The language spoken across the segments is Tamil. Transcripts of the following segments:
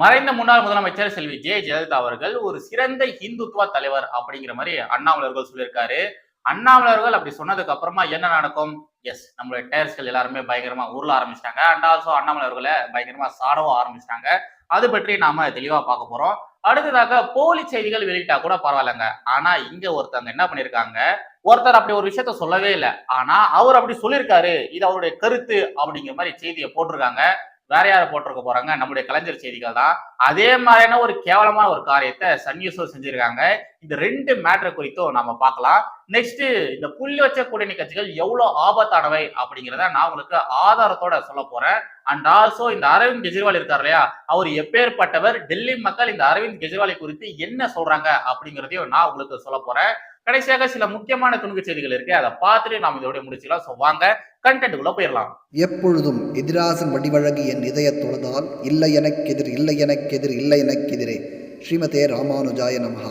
மறைந்த முன்னாள் முதலமைச்சர் செல்வி ஜெ ஜெயலலிதா அவர்கள் ஒரு சிறந்த இந்துத்துவ தலைவர் அப்படிங்கிற மாதிரி அண்ணாமலர்கள் சொல்லியிருக்காரு. அண்ணாமலர்கள் அப்படி சொன்னதுக்கு அப்புறமா என்ன நடக்கும்? எஸ் நம்மளுடைய டயர்ஸ்கள் எல்லாருமே பயங்கரமா உருள ஆரம்பிச்சிட்டாங்க. அண்ட் ஆல்சோ அண்ணாமலர்களை பயங்கரமா சாடவும் ஆரம்பிச்சிட்டாங்க. அது பற்றி நாம தெளிவா பார்க்க போறோம். அடுத்ததாக போலி செய்திகள் வெளியிட்டா கூட பரவாயில்லைங்க. ஆனா இங்க ஒருத்தவங்க என்ன பண்ணிருக்காங்க ஒருத்தர் அப்படி ஒரு விஷயத்த சொல்லவே இல்லை. ஆனா அவர் அப்படி சொல்லியிருக்காரு. இது அவருடைய கருத்து அப்படிங்கிற மாதிரி செய்தியை போட்டிருக்காங்க. வேற யாரை போட்டிருக்க போறாங்க? நம்முடைய கலைஞர் செய்திகள் தான். அதே மாதிரியான ஒரு கேவலமான ஒரு காரியத்தை சன் நியூஸும் செஞ்சிருக்காங்க. இந்த ரெண்டு மேட்டர் குறித்தும் நாம பார்க்கலாம். நெக்ஸ்ட் இந்த புள்ளி வச்ச கூட்டணி கட்சிகள் எவ்வளவு ஆபத்தானவை அப்படிங்கிறத நான் உங்களுக்கு ஆதாரத்தோட சொல்ல போறேன். அண்ட் ஆல்சோ இந்த அரவிந்த் கெஜ்ரிவால் இருக்கார் இல்லையா? அவர் எப்பேற்பட்டவர்? டெல்லி மக்கள் இந்த அரவிந்த் கெஜ்ரிவாலை குறித்து என்ன சொல்றாங்க அப்படிங்கிறதையும் நான் உங்களுக்கு சொல்ல போறேன். கடைசியாக சில முக்கியமான துணுக்கு செய்திகள் இருக்கு அதை பார்த்துட்டு நாம் இதோட முடிச்சுக்கலாம். ஸோ வாங்க கண்டென்ட்டுக்குள்ள போயிடலாம். எப்பொழுதும் எதிராசன் வடிவழகு என் இதய தொழுதால் இல்லை எனக்கெதிர் இல்லை எனக்கெதிர் இல்லை எனக்கெதிரே. ஸ்ரீமதே ராமானுஜாய நமஹா.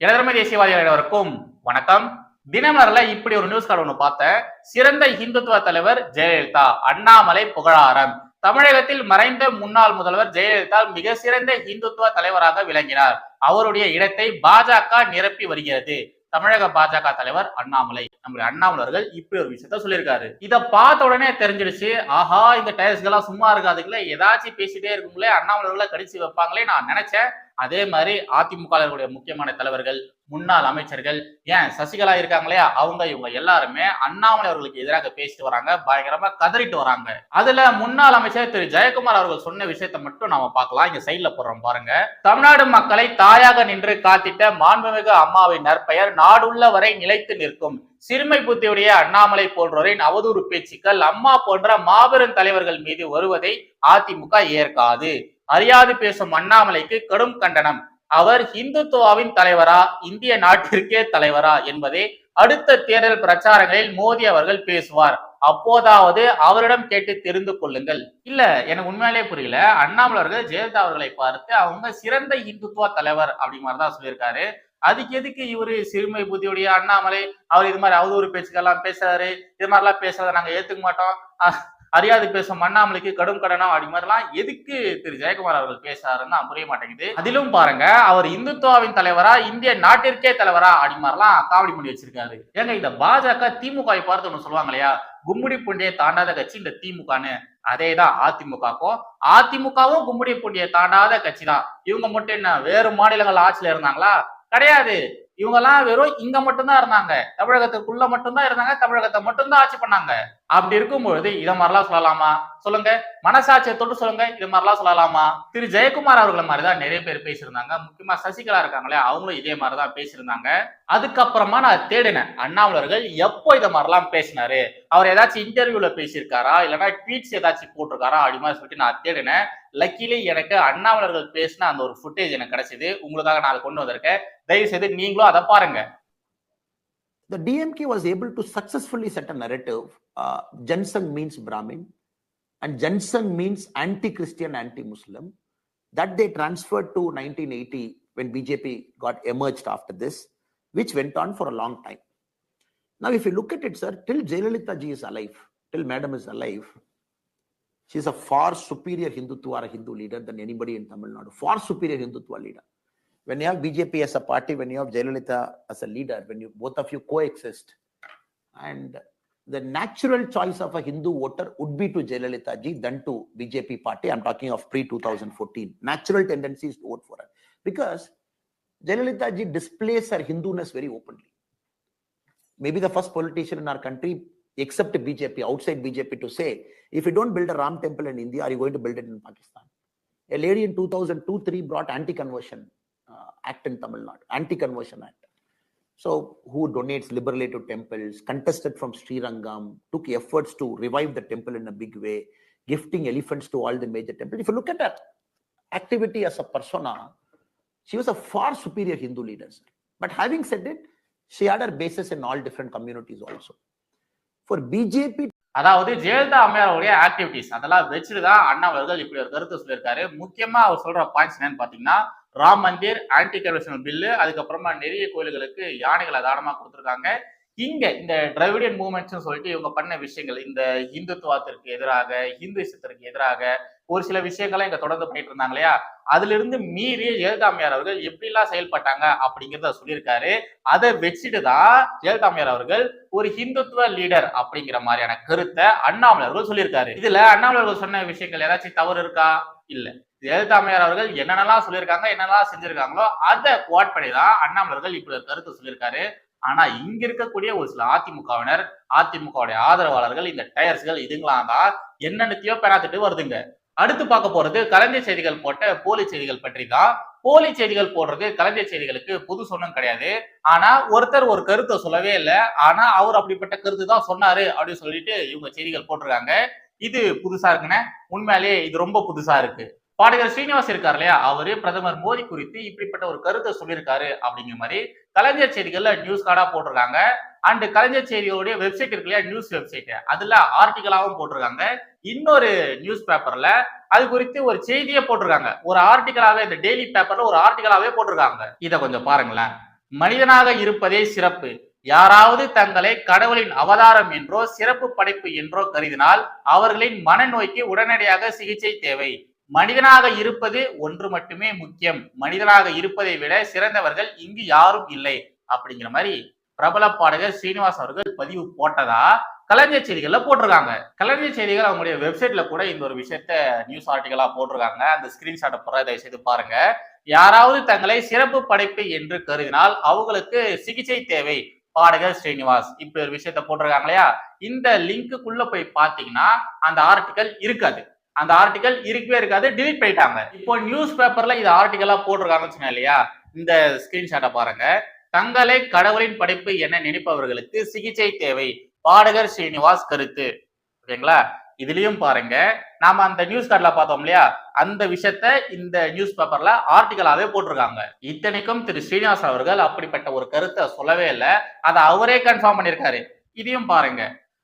இளதரமை தேசியவாதிகள் அனைவருக்கும் வணக்கம். தினமலர்ல இப்படி ஒரு நியூஸ் கார்டு ஒன்று பார்த்தேன். சிறந்த இந்துத்துவ தலைவர் ஜெயலலிதா அண்ணாமலை புகழாரம். தமிழகத்தில் மறைந்த முன்னாள் முதல்வர் ஜெயலலிதா மிக சிறந்த இந்துத்துவ தலைவராக விளங்கினார். அவருடைய இடத்தை பாஜக நிரப்பி வருகிறது. தமிழக பாஜக தலைவர் அண்ணாமலை. நம்முடைய அண்ணாமலை அவர்கள் இப்படி ஒரு விஷயத்த சொல்லியிருக்காரு. இதை பார்த்த உடனே தெரிஞ்சிடுச்சு ஆஹா இந்த டயர்ஸ்கெல்லாம் சும்மா இருக்காதுங்களே ஏதாச்சும் பேசிட்டே இருக்குங்களே அண்ணாமலை கடிச்சு வைப்பாங்களே நான் நினைச்சேன். அதே மாதிரி அதிமுகவுடைய முக்கியமான தலைவர்கள் முன்னாள் அமைச்சர்கள் ஏன் சசிகலா இருக்காங்க இல்லையா? அவங்க இவங்க எல்லாருமே அண்ணாமலை அவர்களுக்கு எதிராக பேசிட்டு வராங்க பயங்கரமா கதறிட்டு வராங்க. அதுல முன்னாள் அமைச்சர் திரு. ஜெயக்குமார் அவர்கள் சொன்ன விஷயத்தை மட்டும் நாம பார்க்கலாம். இங்க சைட்ல போடுறோம் பாருங்க. தமிழ்நாடு மக்களை தாயாக நின்று காத்திட்ட மாண்புமிகு அம்மாவின் நற்பெயர் நாடுள்ள வரை நிலைத்து நிற்கும் சிறுமை புத்தியுடைய அண்ணாமலை போன்றோரின் அவதூறு பேச்சுக்கள் அம்மா போன்ற மாபெரும் தலைவர்கள் மீது வருவதை அதிமுக ஏற்காது. அறியாது பேசும் அண்ணாமலைக்கு கடும் கண்டனம். அவர் இந்துத்துவாவின் தலைவரா இந்திய நாட்டிற்கே தலைவரா என்பதை அடுத்த தேர்தல் பிரச்சாரங்களில் மோடி அவர்கள் பேசுவார். அப்போதாவது அவரிடம் கேட்டு தெரிந்து கொள்ளுங்கள். இல்ல எனக்கு உண்மையிலே புரியல. அண்ணாமலை அவர்கள் ஜெயலலிதா அவர்களை பார்த்து அவங்க சிறந்த இந்துத்துவ தலைவர் அப்படி மாதிரிதான் சொல்லியிருக்காரு. அதுக்கு எதுக்கு இவரு சிறுமை புத்தியுடைய அண்ணாமலை? அவர் இது மாதிரி அவதூறு பேச்சுக்கெல்லாம் பேசுறாரு. இது மாதிரிலாம் பேசுறதை நாங்க ஏத்துக்க மாட்டோம். அறியாது பேசும் அண்ணாமலைக்கு கடும் கடனம் அப்படி மாதிரிலாம் எதுக்கு திரு ஜெயக்குமார் அவர்கள் பேசுறாருன்னு புரிய மாட்டேங்குது. அதிலும் பாருங்க அவர் இந்துத்துவாவின் தலைவரா இந்திய நாட்டிற்கே தலைவரா அப்படி மாதிரிலாம் காவடி பண்ணி வச்சிருக்காரு. ஏங்க இந்த பாஜக திமுக பார்த்து ஒண்ணு சொல்லுவாங்க இல்லையா? கும்முடி பூண்டியை தாண்டாத கட்சி இந்த திமுகன்னு. அதே தான் அதிமுகக்கும் அதிமுகவும் கும்முடி பூண்டியை தாண்டாத கட்சி தான் இவங்க மட்டும் என்ன வேறு மாநிலங்கள் ஆட்சியில இருந்தாங்களா? கிடையாது. இவங்க எல்லாம் வெறும் இங்க மட்டும்தான் இருந்தாங்க. தமிழகத்துக்குள்ள மட்டும்தான் இருந்தாங்க தமிழகத்தை மட்டும்தான் ஆட்சி பண்ணாங்க. அப்படி இருக்கும்பொழுது இதை மாதிரிலாம் சொல்லலாமா? சொல்லுங்க. மனசாட்சியை தொட்டு சொல்லுங்க. இது மாதிரிலாம் சொல்லலாமா? திரு ஜெயக்குமார் அவர்களை மாதிரிதான் நிறைய பேர் பேசியிருந்தாங்க. முக்கியமா சசிகலா இருக்காங்களே அவங்களும் இதே மாதிரிதான் பேசியிருந்தாங்க. அதுக்கப்புறமா நான் தேடினேன். அண்ணாமலர்கள் எப்போ இதை மாதிரிலாம் பேசினாரு? அவர் ஏதாச்சும் இன்டர்வியூல பேசியிருக்காரா? இல்லைன்னா ட்வீட்ஸ் ஏதாச்சும் போட்டிருக்காரா? அப்படி மாதிரி சொல்லிட்டு நான் தேடினேன். லக்கிலி எனக்கு அண்ணாமலர்கள் பேசின அந்த ஒரு ஃபுட்டேஜ் எனக்கு கிடைச்சது. உங்களுக்காக நான் அதை கொண்டு வந்திருக்கேன். தயவு செய்து நீங்களும் அதை பாருங்க. The DMK was able to successfully set a narrative. Uh, Jansang means Brahmin, and Jansang means anti-Christian, anti-Muslim. That they transferred to 1980 when BJP got emerged after this, which went on for a long time. Now, if you look at it, sir, till Jayalalitha ji is alive, till Madam is alive, she is a far superior Hindutva or Hindu leader than anybody in Tamil Nadu. Far superior Hindutva leader when you have BJP as a party, when you have Jayalalitha as a leader, when you both of you coexist, and the natural choice of a Hindu voter would be to Jayalalitha ji than to BJP party. I'm talking of pre 2014. Natural tendency is to vote for her because Jayalalitha ji displays her Hinduness very openly. Maybe the first politician in our country, except BJP, outside BJP, to say, if you don't build a Ram temple in India, are you going to build it in Pakistan? A lady in 2002 3 brought anti conversion uh, act in Tamil Nadu, anti-conversion act. So, who donates liberally to temples, contested from Sri Rangam, took efforts to revive the temple in a big way, gifting elephants to all the major temples. If you look at her activity as a persona, she was a far superior Hindu leader. sir. But having said it, she had her basis in all different communities also. For BJP அதாவது ஜெயலலிதா அம்மையாருடைய ஆக்டிவிட்டிஸ் அதெல்லாம் வச்சுட்டு தான் அண்ணா அவர்கள் இப்படி ஒரு கருத்து சொல்லியிருக்காரு முக்கியமா அவர் சொல்ற பாயிண்ட்ஸ் என்னன்னு பாத்தீங்கன்னா Ram Mandir anti conventional bill அதுக்கப்புறமா நிறைய கோயில்களுக்கு யானைகளை தானமாக கொடுத்துருக்காங்க. இங்க இந்த டிராவிடியன் மூமெண்ட்ஸ்னு சொல்லிட்டு இவங்க பண்ண விஷயங்கள் இந்த இந்துத்துவத்திற்கு எதிராக ஹிந்துசத்திற்கு எதிராக ஒரு சில விஷயங்களை இங்க தொடர்ந்து பண்ணிட்டு இருந்தாங்க இல்லையா? அதுல இருந்து மீறி ஜெயலலிதாமையார் அவர்கள் எப்படிலாம் செயல்பட்டாங்க அப்படிங்கிறத சொல்லியிருக்காரு. அதை வச்சுட்டு தான் ஜெயலலிதாமையார் அவர்கள் ஒரு ஹிந்துத்துவ லீடர் அப்படிங்கிற மாதிரியான கருத்தை அண்ணாமலை அவர்கள் சொல்லியிருக்காரு. இதுல அண்ணாமலை அவர்கள் சொன்ன விஷயங்கள் ஏதாச்சும் தவறு இருக்கா? இல்ல. ஜெயலலிதாமையார் அவர்கள் என்னென்னலாம் சொல்லியிருக்காங்க என்னென்னலாம் செஞ்சிருக்காங்களோ அதை கோட் பண்ணி தான் அண்ணாமலர்கள் இப்படி கருத்து சொல்லியிருக்காரு. ஆனா இங்க இருக்கக்கூடிய ஒரு சில அதிமுகவினர் அதிமுகவுடைய ஆதரவாளர்கள் இந்த டயர்ஸ்கள் இதுங்களாம் தான் என்னென்னத்தையோ பெறாத்துட்டு வருதுங்க. அடுத்து பார்க்க போறது கலைஞர் செய்திகள் போட்ட போலி செய்திகள் பற்றி தான். போலி செய்திகள் போடுறது கலைஞர் செய்திகளுக்கு புது சொன்னும் கிடையாது. ஆனா ஒருத்தர் ஒரு கருத்தை சொல்லவே இல்லை. ஆனா அவர் அப்படிப்பட்ட கருத்து தான் சொன்னாரு அப்படின்னு சொல்லிட்டு இவங்க செய்திகள் போட்டிருக்காங்க. இது புதுசா இருக்குன்னு உண்மையிலேயே இது ரொம்ப புதுசா இருக்கு. பாடகர் ஸ்ரீனிவாஸ் இருக்கார் இல்லையா? அவரு பிரதமர் மோடி குறித்து இப்படிப்பட்ட ஒரு கருத்தை சொல்லியிருக்காரு அப்படிங்கிற மாதிரி கலைஞர் செய்திகள்ல நியூஸ் கார்டா போட்டிருக்காங்க. அண்ட் கலைஞர் செய்திகளுடைய வெப்சைட் இருக்கு இல்லையா? நியூஸ் வெப்சைட் அதுல ஆர்டிகலாவும் போட்டிருக்காங்க. இன்னொரு நியூஸ் பேப்பர்ல அது குறித்து ஒரு செய்தியை போட்டிருக்காங்க. ஒரு ஆர்டிகலாவே இந்த டெய்லி பேப்பர்ல ஒரு ஆர்டிகலாவே போட்டிருக்காங்க. இதை கொஞ்சம் பாருங்களேன். மனிதனாக இருப்பதே சிறப்பு. யாராவது தங்களை கடவுளின் அவதாரம் என்றோ சிறப்பு படைப்பு என்றோ கருதினால் அவர்களின் மனநோய்க்கு உடனடியாக சிகிச்சை தேவை. மனிதனாக இருப்பது ஒன்று மட்டுமே முக்கியம். மனிதனாக இருப்பதை விட சிறந்தவர்கள் இங்கு யாரும் இல்லை. அப்படிங்கிற மாதிரி பிரபல பாடகர் ஸ்ரீனிவாஸ் அவர்கள் பதிவு போட்டதா? கலைஞர் செய்திகள்ல போட்டிருக்காங்க. கலைஞர் செய்திகள் அவங்களுடைய வெப்சைட்ல கூட இந்த ஒரு விஷயத்த நியூஸ் ஆர்டிகலா போட்டிருக்காங்க. அந்த ஸ்கிரீன்ஷாட்டை போற தயவு செய்து பாருங்க. யாராவது தங்களை சிறப்பு படைப்பு என்று கருதினால் அவங்களுக்கு சிகிச்சை தேவை. பாடகர் ஸ்ரீனிவாஸ் இப்படி ஒரு விஷயத்த போட்டிருக்காங்க இல்லையா? இந்த லிங்க்குள்ள போய் பாத்தீங்கன்னா அந்த ஆர்டிக்கல் இருக்காது. அந்த ஆர்டிக்கல் இருக்கவே இருக்காது டிலீட் பண்ணிட்டாங்க. இப்போ நியூஸ் பேப்பர்ல இது ஆர்டிக்கலா போட்டிருக்காங்கன்னு சொன்னேன் இல்லையா? இந்த ஸ்கிரீன்ஷாட்டை பாருங்க. தங்களை கடவுளின் படைப்பு என நினைப்பவர்களுக்கு சிகிச்சை தேவை. பாடகர் ஸ்ரீனிவாஸ் கருத்து. ஓகேங்களா? இதுலயும் பாருங்க. நாம அந்த நியூஸ் கார்டில் பார்த்தோம் இல்லையா? அந்த விஷயத்த இந்த நியூஸ் பேப்பர்ல ஆர்டிகலாவே போட்டிருக்காங்க. இத்தனைக்கும் திரு ஸ்ரீனிவாஸ் அவர்கள் அப்படிப்பட்ட ஒரு கருத்தை சொல்லவே இல்லை. அதை அவரே கன்ஃபார்ம் பண்ணியிருக்காரு. இதையும் பாருங்க.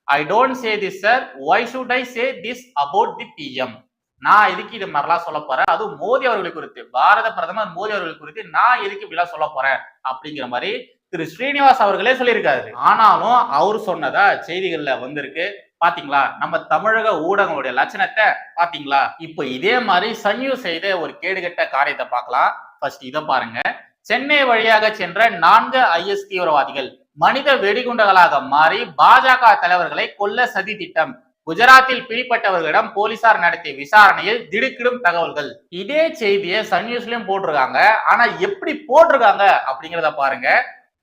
I don't say this sir why should I say this about the PM நான் எதுக்கு இது மாதிரிலாம் சொல்ல போறேன்? அதுவும் மோடி அவர்களை குறித்து பாரத பிரதமர் மோடி அவர்கள் குறித்து நான் எதுக்கு இப்படிலாம் சொல்ல போறேன்? அப்படிங்கிற மாதிரி திரு ஸ்ரீனிவாஸ் அவர்களே சொல்லியிருக்காரு. ஆனாலும் அவர் சொன்னதா செய்திகள்ல வந்திருக்கு. பாத்தீங்களா? நம்ம தமிழக ஊடகங்களுடைய லட்சணத்தை பாத்தீங்களா? இப்போ இதே மாதிரி சன்யூ செய்த ஒரு கேடுகட்ட காரியத்தை பார்க்கலாம். ஃபர்ஸ்ட் இதை பாருங்க. சென்னை வழியாக சென்ற நான்கு ஐஎஸ் தீவிரவாதிகள் மனித வெடிகுண்டுகளாக மாறி பாஜக தலைவர்களை கொல்ல சதி திட்டம். குஜராத்தில் பிடிப்பட்டவர்களிடம் போலீசார் நடத்திய விசாரணையில் திடுக்கிடும் தகவல்கள். இதே செய்தியை சன் நியூஸ்லயும் போட்டிருக்காங்க. ஆனா எப்படி போட்டிருக்காங்க அப்படிங்கிறத பாருங்க.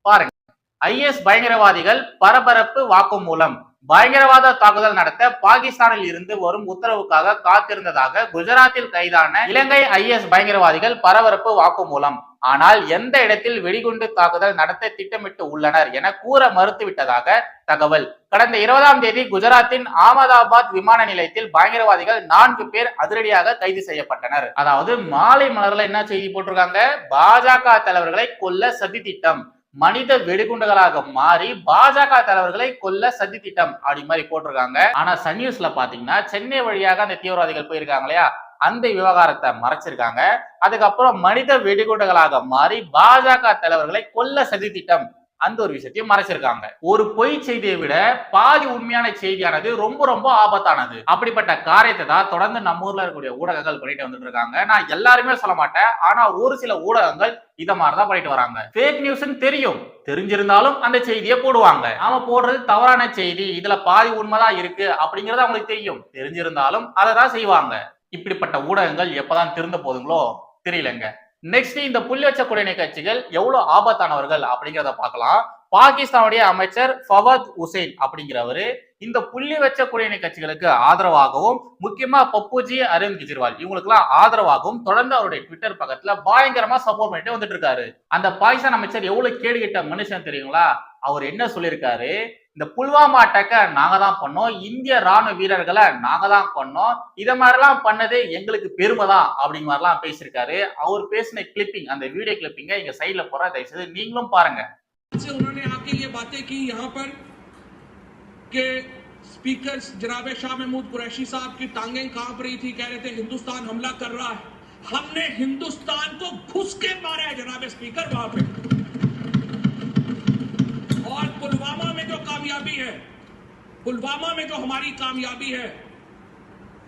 பாருங்க. ஐஎஸ் பயங்கரவாதிகள் பரபரப்பு வாக்குமூலம். பயங்கரவாத தாக்குதல் நடத்த பாகிஸ்தானில் இருந்து வரும் உத்தரவுக்காக காத்திருந்ததாக குஜராத்தில் கைதான இலங்கை ஐஎஸ் பயங்கரவாதிகள் பரபரப்பு வாக்குமூலம். ஆனால் எந்த இடத்தில் வெடிகுண்டு தாக்குதல் நடத்த திட்டமிட்டு உள்ளனர் என கூற மறுத்துவிட்டதாக தகவல். கடந்த இருபதாம் தேதி குஜராத்தின் ஆமதாபாத் விமான நிலையத்தில் பயங்கரவாதிகள் நான்கு பேர் அதிரடியாக கைது செய்யப்பட்டனர். அதாவது மாலை மலர்ல என்ன செய்தி போட்டிருக்காங்க? பாஜக தலைவர்களை கொல்ல சதி திட்டம். மனித வெடிகுண்டுகளாக மாறி பாஜக தலைவர்களை கொல்ல சதி திட்டம் அப்படி மாதிரி போட்டிருக்காங்க. ஆனா சன் நியூஸ்ல பாத்தீங்கன்னா சென்னை வழியாக அந்த தீவிரவாதிகள் போயிருக்காங்க இல்லையா? அந்த விவகாரத்தை மறைச்சிருக்காங்க. அதுக்கப்புறம் மனித வெடிகுண்டுகளாக மாறி பாஜக தலைவர்களை கொல்ல சதி திட்டம் அந்த ஒரு விஷயத்தையும் மறைச்சிருக்காங்க. ஒரு பொய் செய்தியை விட பாதி உண்மையான செய்தியானது ரொம்ப ரொம்ப ஆபத்தானது. அப்படிப்பட்ட காரியத்தை தான் தொடர்ந்து நம்ம ஊர்ல இருக்கக்கூடிய ஊடகங்கள் பண்ணிட்டு வந்துட்டு இருக்காங்க. நான் எல்லாருமே சொல்ல மாட்டேன். ஆனா ஒரு சில ஊடகங்கள் இத மாதிரிதான் பண்ணிட்டு வராங்க. ஃபேக் நியூஸ்னு தெரியும். தெரிஞ்சிருந்தாலும் அந்த செய்தியை போடுவாங்க. நாம போடுறது தவறான செய்தி. இதுல பாதி உண்மைதான் இருக்கு அப்படிங்கறது அவங்களுக்கு தெரியும். தெரிஞ்சிருந்தாலும் அதை தான் செய்வாங்க. இப்படிப்பட்ட ஊடகங்கள் எப்பதான் திருந்த போதுங்களோ தெரியலங்க. நெக்ஸ்ட் இந்த புள்ளி வச்ச குடிநீர் கட்சிகள் எவ்வளவு ஆபத்தானவர்கள் அப்படிங்கிறத பார்க்கலாம். பாகிஸ்தானுடைய அமைச்சர் ஃபவத் உசைன் அப்படிங்கிறவரு இந்த புள்ளி வச்ச குடிநீர் கட்சிகளுக்கு ஆதரவாகவும் முக்கியமா பப்புஜி அரவிந்த் கெஜ்ரிவால் இவங்களுக்குலாம் ஆதரவாகவும் தொடர்ந்து அவருடைய ட்விட்டர் பக்கத்துல பயங்கரமா சப்போர்ட் பண்ணிட்டு வந்துட்டு இருக்காரு. அந்த பாகிஸ்தான் அமைச்சர் எவ்வளவு கேடுகிட்ட மனுஷன் தெரியுங்களா? அவர் என்ன சொல்லியிருக்காரு? இந்த புல்வாமா அட்டாக்க நாங்க தான் பண்ணோம் இந்திய ராணுவ வீரர்களை நாங்க தான் பண்ணோம் இத மாதிரிலாம் பண்ணது எங்களுக்கு பெருமை தான் அப்படிங்கிற மாதிரிலாம் பேசியிருக்காரு அவர் பேசின கிளிப்பிங் அந்த வீடியோ கிளிப்பிங்க இங்க சைட்ல போற தயவுசெய்து நீங்களும் பாருங்க से उन्होंने आके ये बातें की यहाँ पर कि स्पीकर जनाब शाह महमूद कुरैशी साहब की टांगें कांप रही थी कह रहे थे हिंदुस्तान हमला कर रहा है हमने हिंदुस्तान को घुस के मारा है जनाब स्पीकर वहां पे कामयाबी है। पुलवामा में जो हमारी कामयाबी है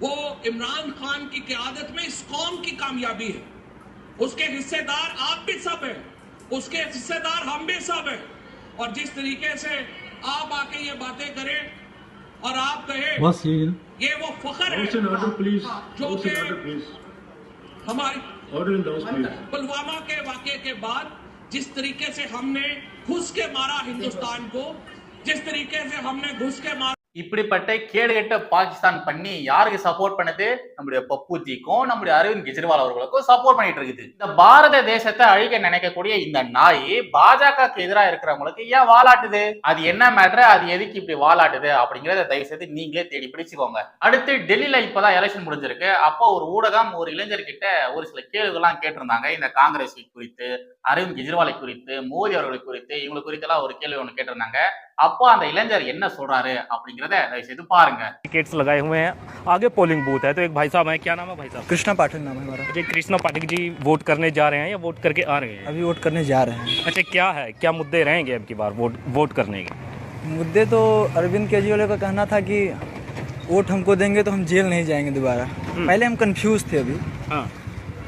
वो इमरान खान की क्यादत में इस कौम की कामयाबी है। उसके हिस्सेदार आप भी सब हैं उसके हिस्सेदार हम भी सब हैं। और जिस तरीके से आप आके ये बातें करें और आप कहें बस यही ये वो फखर ऑर्डर है जो कि हमारी पुलवामा के वाक़े के बाद जिस तरीके से हमने घुस के मारा हिंदुस्तान को जिस तरीके से हमने घुस के मारा இப்படிப்பட்ட கேடுகெட்ட பாகிஸ்தான் பண்ணி யாருக்கு சப்போர்ட் பண்ணுது நம்முடைய பப்புஜிக்கும் நம்முடைய அரவிந்த் கெஜ்ரிவால் அவர்களுக்கும் சப்போர்ட் பண்ணிட்டு இருக்குது இந்த பாரத தேசத்தை அழிக்க நினைக்கக்கூடிய இந்த நாய் பாஜகவுக்கு எதிராக இருக்கிறவங்களுக்கு ஏன் வாலாட்டுது அது என்ன மேட்ரு அது எதுக்கு இப்படி வாலாட்டுது அப்படிங்கறத தயவு செய்து நீங்களே தேடி பிடிச்சுக்கோங்க அடுத்து டெல்லியில இப்பதான் எலெக்ஷன் முடிஞ்சிருக்கு அப்போ ஒரு ஊடகம் ஒரு இளைஞர்கிட்ட ஒரு சில கேள்விகள்லாம் கேட்டிருந்தாங்க இந்த காங்கிரஸ் குறித்து அரவிந்த் கெஜ்ரிவாலை குறித்து மோடி அவர்களை குறித்து இவங்களை குறித்தெல்லாம் ஒரு கேள்வி ஒன்று கேட்டிருந்தாங்க அப்போ அந்த இளைஞர் என்ன சொல்றாரு அப்படிங்கிறத தயவு செய்து பாருங்க टिकट्स लगाए हुए हैं आगे पोलिंग बूथ है तो एक भाई साहब हैं क्या नाम है भाई साहब कृष्णा पाठक नाम है हमारा जी कृष्णा पाठक जी वोट करने जा रहे हैं या वोट करके आ रहे हैं अभी वोट करने जा रहे हैं अच्छा क्या है क्या मुद्दे रहेंगे अब की बार वोट वोट करने के मुद्दे तो अरविंद केजरीवाल का कहना था कि वोट हमको देंगे तो हम जेल नहीं जाएंगे दोबारा पहले हम कंफ्यूज थे अभी हाँ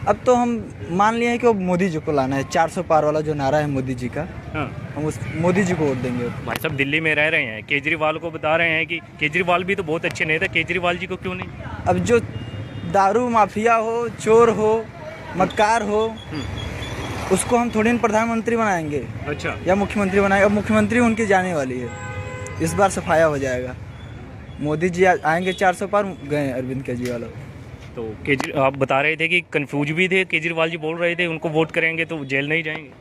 अब तो हम मान लिए हैं कि वो मोदी जी को लाना है 400 पार वाला जो नारा है मोदी जी का हाँ। हम उस मोदी जी को वोट देंगे। भाई साहब दिल्ली में रह रहे हैं केजरीवाल को बता रहे हैं कि केजरीवाल भी तो बहुत अच्छे नेता केजरीवाल जी को क्यों नहीं? अब जो दारू माफिया हो चोर हो मक्कार हो उसको हम थोड़ी प्रधानमंत्री बनाएँगे। अच्छा। या मुख्यमंत्री बनाएँगे। अब मुख्यमंत्री उनकी जाने वाली है। इस बार सफाया हो जाएगा। मोदी जी आएँगे चार सौ पार गए अरविंद केजरीवाल। तो केजरी आप बता रहे थे कि कंफ्यूज भी थे केजरीवाल जी बोल रहे थे उनको वोट करेंगे तो जेल नहीं जाएंगे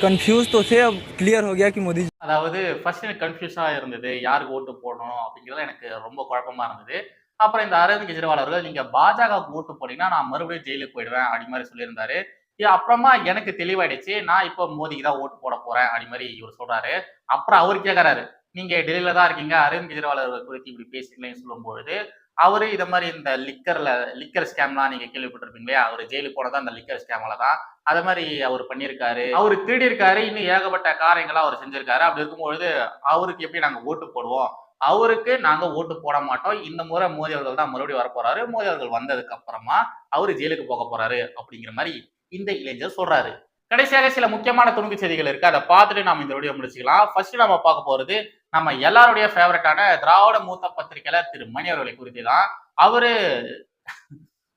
कंफ्यूज तो थे अब क्लियर हो गया कि मोदी जी அதாவது ஃபர்ஸ்ட் எனக்கு கன்ஃபியூஸா இருந்தது யாருக்கு ஓட்டு போடணும் அப்படிங்கிறது எனக்கு ரொம்ப குழப்பமா இருந்தது அப்புறம் இந்த அரவிந்த் கெஜ்ரிவால் அவர்கள் நீங்க பாஜக ஓட்டு போட்டீங்கன்னா நான் மறுபடியும் ஜெயிலுக்கு போயிடுவேன் அப்படி மாதிரி சொல்லியிருந்தாரு இது அப்புறமா எனக்கு தெளிவாயிடுச்சு நான் இப்போ மோடிக்கு தான் ஓட்டு போட போறேன் அப்படி மாதிரி இவர் சொல்றாரு அப்புறம் அவர் கேட்கறாரு நீங்க டெல்லியில தான் இருக்கீங்க அரவிந்த் கெஜ்ரிவால் அவர்கள் குறித்து இப்படி பேசுறீங்களேன்னு சொல்லும்பொழுது அவரு இதை மாதிரி இந்த லிக்கர்ல லிக்கர் ஸ்கேம்லாம் நீங்க கேள்விப்பட்டிருப்பீங்க இல்லையா? அவர் ஜெயிலுக்கு போனதா அந்த லிக்கர் ஸ்கேம்ல தான். அதை மாதிரி அவர் பண்ணியிருக்காரு. அவர் திருடியிருக்காரு. இன்னும் ஏகப்பட்ட காரியங்களை அவர் செஞ்சிருக்காரு. அப்படி இருக்கும்பொழுது அவருக்கு எப்படி நாங்க ஓட்டு போடுவோம்? அவருக்கு நாங்க ஓட்டு போட மாட்டோம். இந்த முறை மோதி அவர்கள் தான் மறுபடியும் வர போறாரு மோடி அவர்கள் வந்ததுக்கு அப்புறமா அவரு ஜெயிலுக்கு போக போறாரு. அப்படிங்கிற மாதிரி இந்த இளைஞர் சொல்றாரு. கடைசியாக சில முக்கியமான துணுக்கு செய்திகள் இருக்கு. அதை பார்த்துட்டு நாம இந்த வீடியோ முடிச்சுக்கலாம். ஃபர்ஸ்ட் நம்ம பார்க்க போறது நம்ம எல்லாருடைய ஃபேவரட்டான திராவிட மூத்த பத்திரிகையாளர் திரு மணி அவர்களை குறித்து தான் அவரு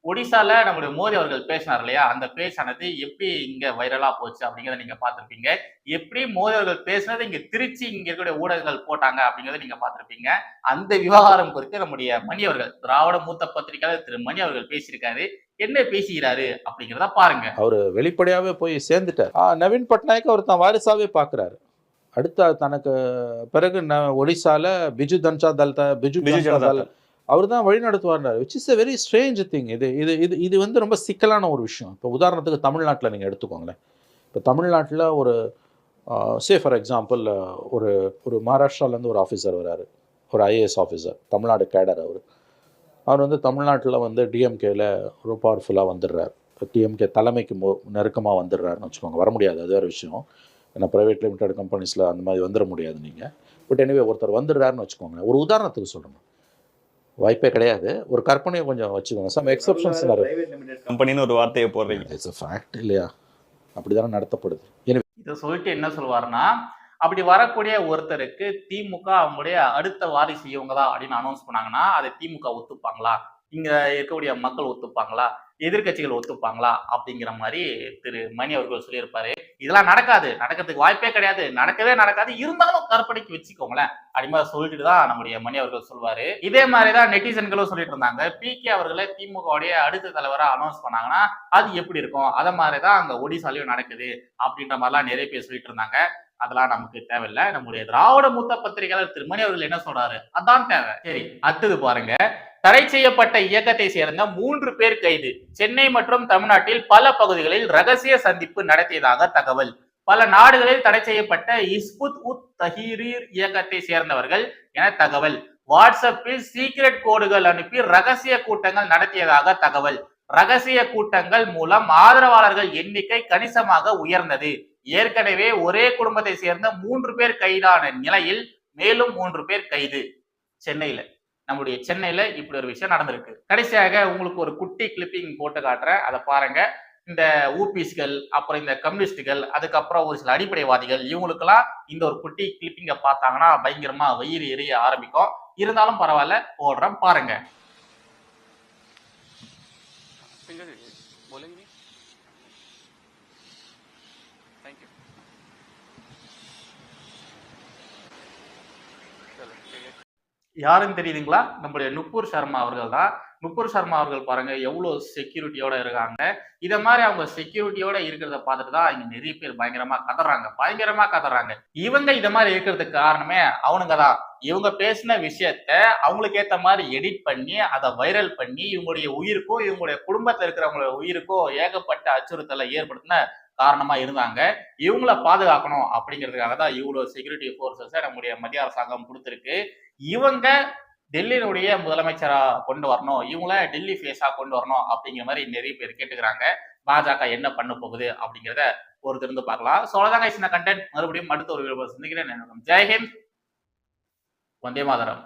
ஒடிசால நம்முடைய மோடி அவர்கள் பேசினார் இல்லையா? அந்த பேச்சானது எப்படி இங்க வைரலா போச்சு அப்படிங்கறத நீங்க பார்த்திருப்பீங்க. எப்படி மோடி அவர்கள் பேசினதை இங்க திருச்சி இங்க இருக்கக்கூடிய ஊடகங்கள் போட்டாங்க அப்படிங்கறத நீங்க பார்த்திருப்பீங்க. அந்த விவகாரம் குறித்து நம்முடைய மணி அவர்கள் திராவிட மூத்த பத்திரிகையாளர் திரு மணி அவர்கள் பேசியிருக்காரு. என்ன பேசுகிறாரு அப்படிங்கிறத பாருங்க. அவர் வெளிப்படையாவே போய் சேர்ந்துட்டார். நவீன் பட்நாயக் அவர் தான் வாரிசாவே பார்க்குறாரு அடுத்த தனக்கு பிறகு ந ஒடிசால பிஜு ஜனதா தள் த- பிஜு பிஜு ஜனதா அவர் தான் வழி நடத்துவார் which is a very strange thing இது இது இது இது வந்து ரொம்ப சிக்கலான ஒரு விஷயம். இப்போ உதாரணத்துக்கு தமிழ்நாட்டில் நீங்கள் எடுத்துக்கோங்களேன். இப்போ தமிழ்நாட்டில் ஒரு சே ஃபார் எக்ஸாம்பிள் ஒரு ஒரு மகாராஷ்டிராலேருந்து ஒரு ஆஃபீஸர் வராரு. ஒரு ஐஏஎஸ் ஆஃபீஸர் தமிழ்நாடு கேடர் அவர். அவர் வந்து தமிழ்நாட்டில் வந்து டிஎம்கேல ஒரு பவர்ஃபுல்லாக வந்துடுறார். டிஎம்கே தலைமைக்கு நெருக்கமாக வந்துடுறாருன்னு வச்சுக்கோங்க. வர முடியாது அது வேறு விஷயம். ஏன்னா ப்ரைவேட் லிமிடெட் கம்பெனிஸில் அந்த மாதிரி வந்துட முடியாது நீங்கள் பட் எனவே ஒருத்தர் வந்துடுறாருன்னு வச்சுக்கோங்க ஒரு உதாரணத்துக்கு சொல்லணும். வாய்ப்பே கிடையாது. ஒரு கற்பனையை கொஞ்சம் வச்சுக்கோங்க. சம் எக்ஸப்ஷன்ஸ் நிறைய கம்பெனின்னு ஒரு வார்த்தையை போடுறீங்க. இட்ஸ் a ஃபேக்ட் இல்லையா? அப்படி தானே நடத்தப்படுது. எனவே இதை சொல்லிட்டு என்ன சொல்லுவாருன்னா அப்படி வரக்கூடிய ஒருத்தருக்கு திமுக அவங்களுடைய அடுத்த வாரிசு இவங்க தான் அப்படின்னு அனௌன்ஸ் பண்ணாங்கன்னா அதை திமுக ஒத்துப்பாங்களா? இங்க இருக்கக்கூடிய மக்கள் ஒத்துப்பாங்களா? எதிர்க்கட்சிகள் ஒத்துப்பாங்களா? அப்படிங்கிற மாதிரி திரு மணி அவர்கள் சொல்லியிருப்பாரு. இதெல்லாம் நடக்காது. நடக்கிறதுக்கு வாய்ப்பே கிடையாது. நடக்கவே நடக்காது. இருந்தாலும் கற்பனைக்கு வச்சுக்கோங்களேன். அப்படி மாதிரி சொல்லிட்டு தான் நம்முடைய மணி அவர்கள் சொல்வாரு. இதே மாதிரி தான் நெட்டிசன்களும் சொல்லிட்டு இருந்தாங்க. பி கே அவர்களை திமுகவுடைய அடுத்த தலைவரா அனௌன்ஸ் பண்ணாங்கன்னா அது எப்படி இருக்கும்? அதை மாதிரி தான் அங்க ஒடிசாலையும் நடக்குது அப்படின்ற மாதிரிலாம் நிறைய பேர் சொல்லிட்டு இருந்தாங்க. அதெல்லாம் நமக்கு தேவையில்லை. நம்முடைய திராவிட மூத்த பத்திரிகையாளர் திருமணி அவர்கள் என்ன சொல்றாரு? அதான் தேவை. சரி அடுத்தது பாருங்க. தடை செய்யப்பட்ட இயக்கத்தை சேர்ந்த மூன்று பேர் கைது. சென்னை மற்றும் தமிழ்நாட்டில் பல பகுதிகளில் ரகசிய சந்திப்பு நடத்தியதாக தகவல். பல நாடுகளில் தடை செய்யப்பட்ட இஸ்புத் உத் தஹீரீர் இயக்கத்தை சேர்ந்தவர்கள் என தகவல். வாட்ஸ்அப்பில் சீக்ரெட் கோடுகள் அனுப்பி ரகசிய கூட்டங்கள் நடத்தியதாக தகவல். ரகசிய கூட்டங்கள் மூலம் ஆதரவாளர்கள் எண்ணிக்கை கணிசமாக உயர்ந்தது. ஏற்கனவே ஒரே குடும்பத்தை சேர்ந்த மூன்று பேர் கைதான நிலையில் மேலும் மூன்று பேர் கைது. சென்னையில. நம்முடைய சென்னையில இப்படி ஒரு விஷயம் நடந்திருக்கு. கடைசியாக உங்களுக்கு ஒரு குட்டி கிளிப்பிங் போட்டு காட்டுறேன். அதை பாருங்க. இந்த ஊபிஸ்கள் அப்புறம் இந்த கம்யூனிஸ்டுகள் அதுக்கப்புறம் ஒரு சில அடிப்படைவாதிகள் இவங்களுக்கெல்லாம் இந்த ஒரு குட்டி கிளிப்பிங்க பார்த்தாங்கன்னா பயங்கரமா வயிறு எரிய ஆரம்பிக்கும். இருந்தாலும் பரவாயில்ல போடுறேன் பாருங்க. யாருன்னு தெரியுதுங்களா? நம்மளுடைய நுப்பூர் சர்மா அவர்கள் தான். நுப்பூர் சர்மா அவர்கள் பாருங்க எவ்வளோ செக்யூரிட்டியோட இருக்காங்க. இதை மாதிரி அவங்க செக்யூரிட்டியோட இருக்கிறத பார்த்துட்டு தான் இங்க நிறைய பேர் பயங்கரமா கதறாங்க. பயங்கரமா கதறாங்க. இவங்க இதை மாதிரி இருக்கிறதுக்கு காரணமே அவனுங்க தான். இவங்க பேசின விஷயத்த அவங்களுக்கு ஏத்த மாதிரி எடிட் பண்ணி அதை வைரல் பண்ணி இவங்களுடைய உயிருக்கோ இவங்களுடைய குடும்பத்துல இருக்கிறவங்களுடைய உயிருக்கோ ஏகப்பட்ட அச்சுறுத்தலை ஏற்படுத்தின காரணமா இருந்தாங்க. இவங்கள பாதுகாக்கணும் அப்படிங்கிறதுக்காக தான் இவ்வளோ செக்யூரிட்டி ஃபோர்ஸஸை நம்முடைய மத்திய அரசாங்கம் கொடுத்துருக்கு. இவங்க டெல்லியினுடைய முதலமைச்சரா கொண்டு வரணும். இவங்கள டெல்லி ஃபேஸாக கொண்டு வரணும் அப்படிங்கிற மாதிரி நிறைய பேர் கேட்டுக்கிறாங்க. பாஜக என்ன பண்ண போகுது அப்படிங்கிறத ஒரு பொறுத்திருந்து பார்க்கலாம். ஸோ அவ்வளோதாங்க சின்ன கண்டென்ட் மறுபடியும் அடுத்த ஒரு சந்திக்கிறேன். ஜெய்ஹிந்த் வந்தே மாதரம்.